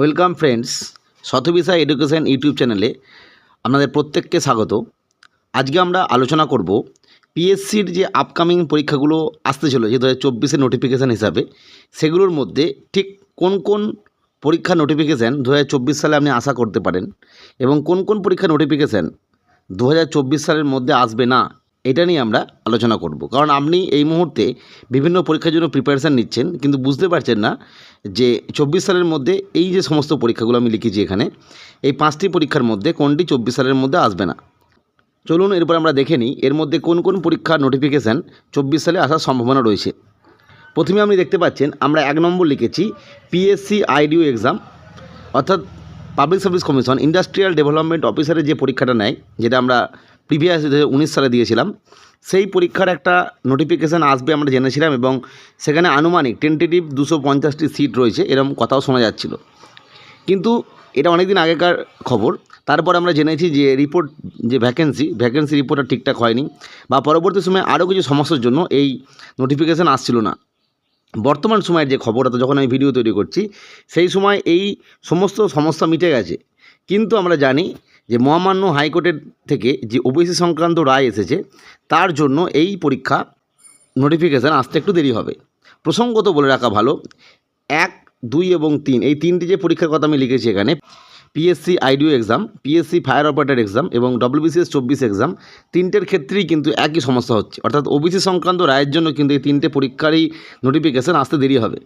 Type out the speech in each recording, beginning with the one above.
Welcome friends Shatabisha education YouTube চ্যানেলে আপনাদের প্রত্যেককে স্বাগত। আজকে আমরা আলোচনা করব পিএসসির যে আপকামিং পরীক্ষাগুলো আসতে চলেছে দু হাজার চব্বিশের নোটিফিকেশান হিসাবে, সেগুলোর মধ্যে ঠিক কোন কোন পরীক্ষা নোটিফিকেশান দু হাজার চব্বিশ সালে আপনি আশা করতে পারেন এবং কোন কোন পরীক্ষা নোটিফিকেশান দু হাজার চব্বিশ সালের মধ্যে আসবে না এটা নিয়ে আমরা আলোচনা করব। কারণ আপনি এই মুহূর্তে বিভিন্ন পরীক্ষার জন্য প্রিপারেশান নিচ্ছেন, কিন্তু বুঝতে পারছেন না যে চব্বিশ সালের মধ্যে এই যে সমস্ত পরীক্ষাগুলো আমি লিখেছি এখানে, এই পাঁচটি পরীক্ষার মধ্যে কোনটি চব্বিশ সালের মধ্যে আসবে না? চলুন এরপর আমরা দেখে নিই, এর মধ্যে কোন কোন পরীক্ষার নোটিফিকেশান চব্বিশ সালে আসার সম্ভাবনা রয়েছে। প্রথমে আপনি দেখতে পাচ্ছেন, আমরা এক নম্বর লিখেছি পিএসসি আইডিও এক্সাম অর্থাৎ public service commission industrial development অফিসারের যে পরীক্ষাটা নেয়, যেটা আমরা প্রিভিয়াস উনিশ সালে দিয়েছিলাম, সেই পরীক্ষার একটা নোটিফিকেশান আসবে আমরা জেনেছিলাম এবং সেখানে আনুমানিক টেন্টেটিভ দুশো পঞ্চাশটি সিট রয়েছে এরকম কথাও শোনা যাচ্ছিল। কিন্তু এটা অনেক দিন আগেকার খবর। তারপর আমরা জেনেছি যে রিপোর্ট যে ভ্যাকেন্সি ভ্যাকেন্সি রিপোর্টটা ঠিকঠাক হয়নি বা পরবর্তী সময়ে আরও কিছু সমস্যার জন্য এই নোটিফিকেশান আসছিল না। বর্তমান সময়ের যে খবর, অর্থাৎ যখন আমি ভিডিও তৈরি করছি, সেই সময় এই সমস্ত সমস্যা মিটে গেছে। কিন্তু আমরা জানি যে মহামান্য হাইকোর্টের থেকে যে ওবিসি সংক্রান্ত রায় এসেছে, তার জন্য এই পরীক্ষা নোটিফিকেশান আসতে একটু দেরি হবে। প্রসঙ্গত বলে রাখা ভালো, এক, দুই এবং তিন, এই তিনটি যে পরীক্ষার কথা আমি লিখেছি এখানে PSC IDO exam PSC fire operator exam এবং ডব্লিউবিসিএস চব্বিশ এক্সাম তিনটের ক্ষেত্রেই কিন্তু একই সমস্যা হচ্ছে। অর্থাৎ ওবিসি সংক্রান্ত রায়ের জন্য কিন্তু এই তিনটে পরীক্ষারই নোটিফিকেশান আসতে দেরি হবে।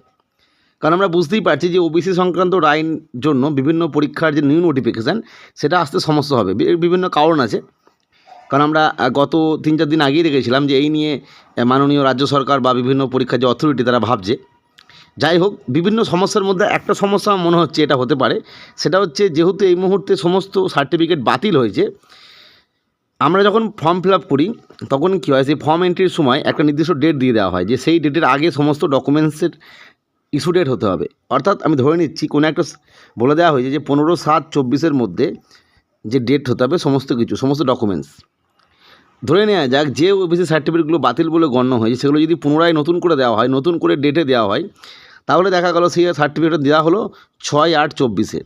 কারণ আমরা বুঝতেই পারছি যে ওবিসি সংক্রান্ত রায়ের জন্য বিভিন্ন পরীক্ষার যে নিউ নোটিফিকেশান সেটা আসতে সমস্যা হবে। বি- বিভিন্ন কারণ আছে। কারণ আমরা গত তিন চার দিন আগেই দেখেছিলাম যে এই নিয়ে মাননীয় রাজ্য সরকার বা বিভিন্ন পরীক্ষার যে অথরিটি তারা ভাবছে। যাই হোক, বিভিন্ন সমস্যার মধ্যে একটা সমস্যা মনে হচ্ছে এটা হতে পারে। সেটা হচ্ছে যেহেতু এই মুহূর্তে সমস্ত সার্টিফিকেট বাতিল হয়েছে, আমরা যখন ফর্ম ফিল করি, তখন কী হয়, সেই ফর্ম এন্ট্রির সময় একটা নির্দিষ্ট ডেট দিয়ে দেওয়া হয় যে সেই ডেটের আগে সমস্ত ডকুমেন্টসের ইস্যু ডেট হতে হবে। অর্থাৎ আমি ধরে নিচ্ছি, কোনো একটা বলে দেওয়া হয়েছে যে পনেরো সাত চব্বিশের মধ্যে যে ডেট হতে হবে সমস্ত কিছু, সমস্ত ডকুমেন্টস ধরে নেওয়া যাক, যে ওবিসি সার্টিফিকেটগুলো বাতিল বলে গণ্য হয়েছে, সেগুলো যদি পুনরায় নতুন করে দেওয়া হয়, নতুন করে ডেটে দেওয়া হয়, তাহলে দেখা গেল সেই সার্টিফিকেট দেওয়া হলো ছয় আট চব্বিশে।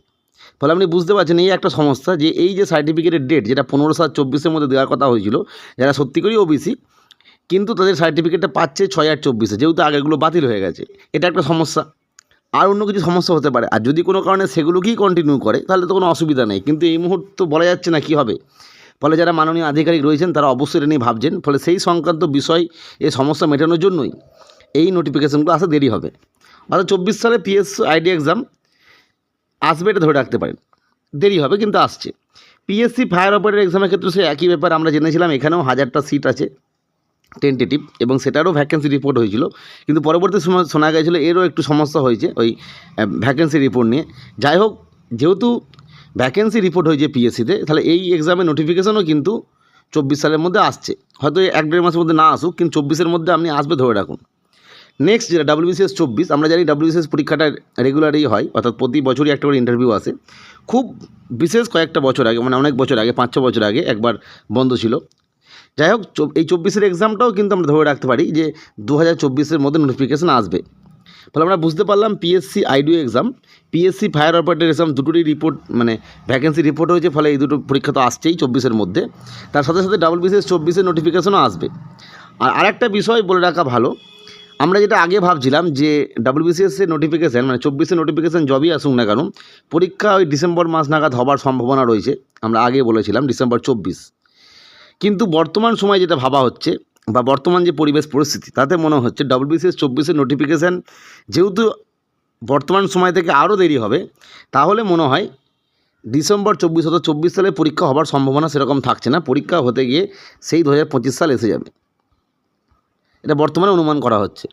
ফলে আপনি বুঝতে পারছেন এই একটা সমস্যা যে এই যে সার্টিফিকেটের ডেট যেটা পনেরো সাত চব্বিশের মধ্যে দেওয়ার কথা হয়েছিল, যারা সত্যি করেই ওবিসি কিন্তু তাদের সার্টিফিকেটটা পাচ্ছে ছয় আট চব্বিশে, যেহেতু আগেগুলো বাতিল হয়ে গেছে। এটা একটা সমস্যা। আর অন্য কিছু সমস্যা হতে পারে। আর যদি কোনো কারণে সেগুলোকেই কন্টিনিউ করে, তাহলে তো কোনো অসুবিধা নেই। কিন্তু এই মুহূর্তে বলা যাচ্ছে না কী হবে। ফলে যারা মাননীয় আধিকারিক রয়েছেন, তারা অবশ্যই এটা নিয়ে ভাবছেন। ফলে সেই সংক্রান্ত বিষয় এই সমস্যা মেটানোর জন্যই এই নোটিফিকেশানগুলো আসতে দেরি হবে। অর্থাৎ চব্বিশ সালে পিএস আইডি এক্সাম আসবে এটা ধরে রাখতে পারেন। দেরি হবে, কিন্তু আসছে। পিএসসি ফায়ার অপারেটর এক্সামের ক্ষেত্রে সে একই ব্যাপার আমরা জেনেছিলাম। এখানেও হাজারটা সিট আছে। টেন্টেটিভ এবং সেটারও ভ্যাকেন্সি রিপোর্ট হয়েছিল। কিন্তু পরবর্তী সময় শোনা গেছিল এরও একটু সমস্যা হয়েছে ওই ভ্যাকেন্সি রিপোর্ট নিয়ে। যাই হোক, যেহেতু ভ্যাকেন্সি রিপোর্ট হয়েছে পিএসসিতে তাহলে এই এক্সামের নোটিফিকেশনও কিন্তু চব্বিশ সালের মধ্যে আসছে। হয়তো এক দেড় মাসের মধ্যে না আসুক, কিন্তু চব্বিশের মধ্যে আপনি আসবে ধরে রাখুন। নেক্সট যেটা ডাব্লিউবিসিএস চব্বিশ, আমরা জানি ডাব্লিউবিসিএস পরীক্ষাটা রেগুলারই হয়, অর্থাৎ প্রতি বছরই একটা করে ইন্টারভিউ আসে। খুব বিশেষ কয়েকটা বছর আগে মানে অনেক বছর আগে, পাঁচ ছ বছর আগে একবার বন্ধ ছিল। যাই হোক এই চব্বিশের এক্সামটাও কিন্তু আমরা ধরে রাখতে পারি যে দু হাজার চব্বিশের মধ্যে নোটিফিকেশান আসবে। ফলে আমরা বুঝতে পারলাম PSC IDO exam PSC fire operator exam দুটোরই রিপোর্ট মানে ভ্যাকেন্সি রিপোর্ট হয়েছে, ফলে এই দুটো পরীক্ষা তো আসছেই চব্বিশের মধ্যে। তার সাথে সাথে ডাবল বিসিএস চব্বিশের নোটিফিকেশনও আসবে। আর আরেকটা বিষয় বলে রাখা ভালো, আমরা যেটা আগে ভাবছিলাম যে ডাব্লিউবিসিএসের নোটিফিকেশান মানে চব্বিশের নোটিফিকেশান জবই আসুক না কেন, পরীক্ষা ওই ডিসেম্বর মাস নাগাদ হবার সম্ভাবনা রয়েছে। আমরা আগে বলেছিলাম ডিসেম্বর চব্বিশ। কিন্তু বর্তমান সময় যেটা ভাবা হচ্ছে বা বর্তমান যে পরিবেশ পরিস্থিতি, তাতে মনে হচ্ছে ডব্লিউবিসিএস চব্বিশের নোটিফিকেশান যেহেতু বর্তমান সময় থেকে আরও দেরি হবে, তাহলে মনে হয় ডিসেম্বর চব্বিশ অথবা চব্বিশ সালে পরীক্ষা হবার সম্ভাবনা সেরকম থাকছে না। পরীক্ষা হতে গিয়ে সেই দু হাজার পঁচিশ সাল এসে যাবে। এটা বর্তমানে অনুমান করা হচ্ছে।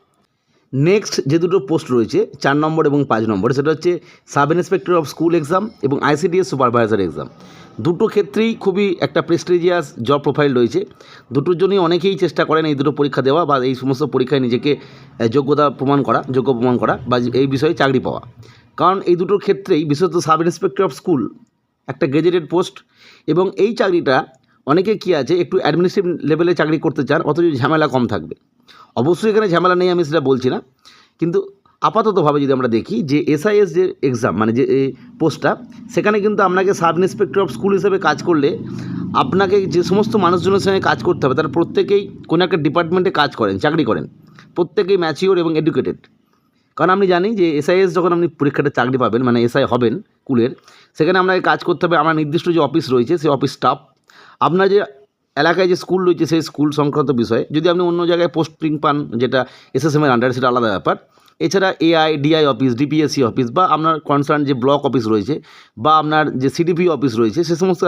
নেক্সট যে দুটো পোস্ট রয়েছে, চার নম্বর এবং পাঁচ নম্বর, সেটা হচ্ছে sub inspector of school exam এবং আইসিডিএস সুপারভাইজার এক্সাম। দুটো ক্ষেত্রেই খুবই একটা প্রেস্টিজিয়াস জব প্রোফাইল রয়েছে। দুটোর জন্যই অনেকেই চেষ্টা করেন এই দুটো পরীক্ষা দেওয়া বা এই সমস্ত পরীক্ষায় নিজেকে যোগ্যতা প্রমাণ করা, যোগ্য প্রমাণ করা বা এই বিষয়ে চাকরি পাওয়া। কারণ এই দুটোর ক্ষেত্রেই বিশেষত সাব ইন্সপেক্টর অফ স্কুল একটা গেজেটেড পোস্ট এবং এই চাকরিটা অনেকে কী আছে, একটু অ্যাডমিনিস্ট্রেটিভ লেভেলে চাকরি করতে চান, অথচ ঝামেলা কম থাকবে। অবশ্যই এখানে ঝামেলা নেই আমি সেটা বলছি না। কিন্তু আপাততভাবে যদি আমরা দেখি যে এসআইএস যে এক্সাম মানে যে পোস্টটা সেখানে কিন্তু আপনাকে সাব ইন্সপেক্টর অফ স্কুল হিসেবে কাজ করলে আপনাকে যে সমস্ত মানুষজনের সঙ্গে কাজ করতে হবে, তারা প্রত্যেকেই কোনো একটা ডিপার্টমেন্টে কাজ করেন, চাকরি করেন। প্রত্যেকেই ম্যাচিওর এবং এডুকেটেড কারণ আপনি জানি যে এসআইএস যখন আপনি পরীক্ষাতে চাকরি পাবেন মানে এসআই হবেন স্কুলের, সেখানে আপনাকে কাজ করতে হবে, আমার নির্দিষ্ট যে অফিস রয়েছে, সেই অফিস স্টাফ আপনার যে এলাকায় যে স্কুল রয়েছে, সেই স্কুল সংক্রান্ত বিষয়ে যদি আপনি অন্য জায়গায় পোস্টিং পান, যেটা এসএসএমের আন্ডারে সেটা আলাদা ব্যাপার। এছাড়া AI DI office DPSC office বা আপনার কনসার্ন যে ব্লক অফিস রয়েছে বা আপনার যে সিডিপি অফিস রয়েছে সে সমস্ত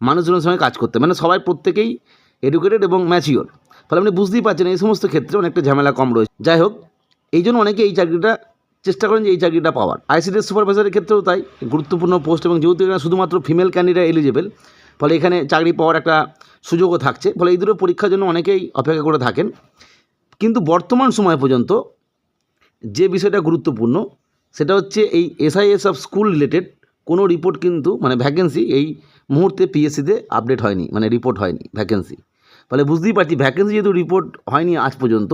মানুষজনের সঙ্গে কাজ করতে মানে সবাই প্রত্যেকেই এডুকেটেড এবং ম্যাচিওর ফলে আপনি বুঝতেই পারছেন এই সমস্ত ক্ষেত্রে অনেকটা ঝামেলা কম রয়েছে। যাই হোক, এই জন্য অনেকে এই চাকরিটা, চেষ্টা করেন যে এই চাকরিটা পাওয়ার। আইসিডিএস সুপারভাইজারের ক্ষেত্রেও তাই, গুরুত্বপূর্ণ পোস্ট এবং যেহেতু এখানে শুধুমাত্র ফিমেল ক্যান্ডিডেট এলিজেবল ফলে এখানে চাকরি পাওয়ার একটা সুযোগও থাকছে, ফলে এই দুটো পরীক্ষার জন্য অনেকেই অপেক্ষা করে থাকেন। কিন্তু বর্তমান সময় পর্যন্ত যে বিষয়টা গুরুত্বপূর্ণ, সেটা হচ্ছে এই এসআইএস অফ স্কুল রিলেটেড কোনো রিপোর্ট কিন্তু মানে ভ্যাকেন্সি এই মুহূর্তে পিএসসিতে আপডেট হয়নি মানে রিপোর্ট হয়নি ভ্যাকেন্সি ফলে বুঝতেই পারছি ভ্যাকেন্সি যেহেতু রিপোর্ট হয়নি আজ পর্যন্ত,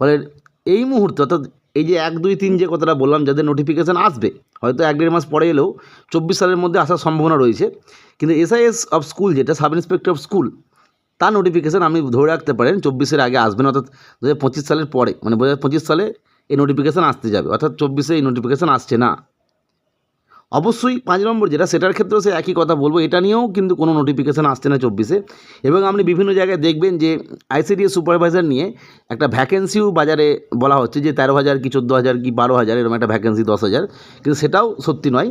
ফলে এই মুহূর্তে অর্থাৎ এই যে এক, দুই, তিন যে কথাটা বললাম, যাদের নোটিফিকেশান আসবে, হয়তো এক, দেড় মাস পরে এলেও চব্বিশ সালের মধ্যে আসার সম্ভাবনা রয়েছে। কিন্তু এসআইএস অফ স্কুল যেটা সাব ইন্সপেক্টর অফ স্কুল তার নোটিফিকেশান আপনি ধরে রাখতে পারেন, চব্বিশের আগে আসবেন অর্থাৎ দু হাজার পঁচিশ সালের পরে মানে দু হাজার পঁচিশ সালে এই নোটিফিকেশান আসতে যাবে, অর্থাৎ চব্বিশে এই নোটিফিকেশান আসছে না। অবশ্যই পাঁচ নম্বর যেটা, সেটার ক্ষেত্রেও সে একই কথা বলব, এটা নিয়েও কিন্তু কোনো নোটিফিকেশান আসছে না চব্বিশে। এবং আপনি বিভিন্ন জায়গায় দেখবেন যে আইসিডিএস সুপারভাইজার নিয়ে একটা ভ্যাকেন্সিও বাজারে বলা হচ্ছে যে তেরো হাজার কি চোদ্দ হাজার কি বারো হাজার, এরকম একটা ভ্যাকেন্সি দশ হাজার। কিন্তু সেটাও সত্যি নয়,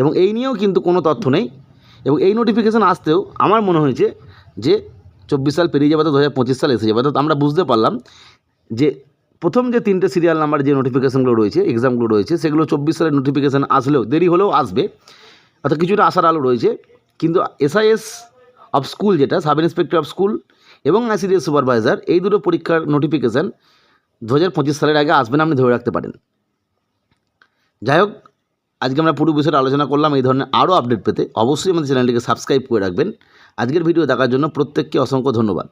এবং এই নিয়েও কিন্তু কোনো তথ্য নেই। এবং এই নোটিফিকেশান আসতেও আমার মনে হয়েছে যে চব্বিশ সাল পেরিয়ে যাবে তো দু হাজার পঁচিশ সাল এসে যাবে। অর্থাৎ আমরা বুঝতে পারলাম যে প্রথম যে তিনটে সিরিয়াল নাম্বার যে নোটিফিকেশানগুলো রয়েছে এক্সামগুলো রয়েছে, সেগুলো চব্বিশ সালের নোটিফিকেশান আসলেও, দেরি হলেও আসবে। অর্থাৎ কিছুটা আশার আলো রয়েছে। কিন্তু এসআইএস অফ স্কুল যেটা সাব ইন্সপেক্টর অফ স্কুল এবং আইসিডিএস সুপারভাইজার এই দুটো পরীক্ষার নোটিফিকেশান দু হাজার পঁচিশ সালের আগে আসবে না আপনি ধরে রাখতে পারেন। যাই হোক, আজকে আমরা পুরো বিষয়ে আলোচনা করলাম, এই ধরনের আরও আপডেট পেতে। অবশ্যই আমাদের চ্যানেলটিকে সাবস্ক্রাইব করে রাখবেন। আজকের ভিডিও দেখার জন্য প্রত্যেককে অসংখ্য ধন্যবাদ।